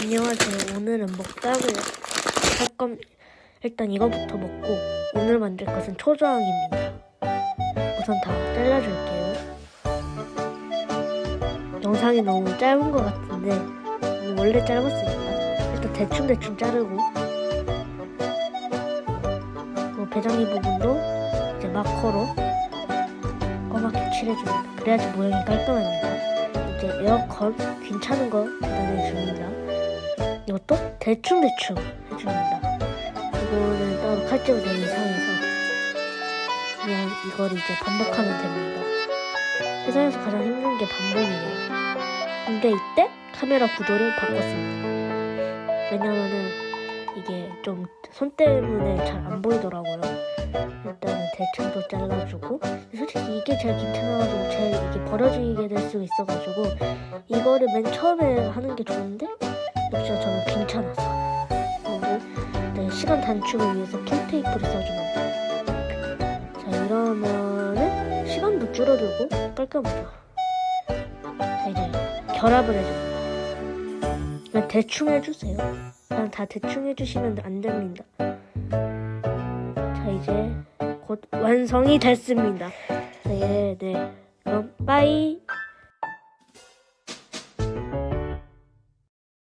안녕하세요. 오늘은 먹방을 할 겁. 일단 이거부터 먹고 오늘 만들 것은 초저항입니다. 우선 다 잘라줄게요. 영상이 너무 짧은 것 같은데 원래 짧았으니까 일단 대충 대충 자르고 그 배장이 부분도 이제 마커로 검맣게 칠해줍니다. 그래야지 모양이 깔끔합니다. 이제 에어컨 괜찮은 거 대단해 줍니다. 이것도 대충 대충 해줍니다. 이거는 따로 칼집을 내는 이상해서 그냥 이걸 이제 반복하면 됩니다. 세상에서 가장 힘든 게 반복이에요. 근데 이때 카메라 구도를 바꿨습니다. 왜냐면은 이게 좀 손 때문에 잘 안 보이더라고요. 일단은 대충도 잘라주고 솔직히 이게 제일 괜찮아가지고 제일 이게 버려지게 될 수 있어가지고 이거를 맨 처음에 하는 게 좋은데 역시 저는 괜찮았어. 그리고 네, 시간 단축을 위해서 캔테이프를 써주면 돼. 자 이러면은 시간도 줄어들고 깔끔하죠. 자 이제 결합을 해줍니다. 그냥 대충 해주세요. 그냥 다 대충 해주시면 안 됩니다. 자 이제 곧 완성이 됐습니다. 네, 네. 그럼 빠이.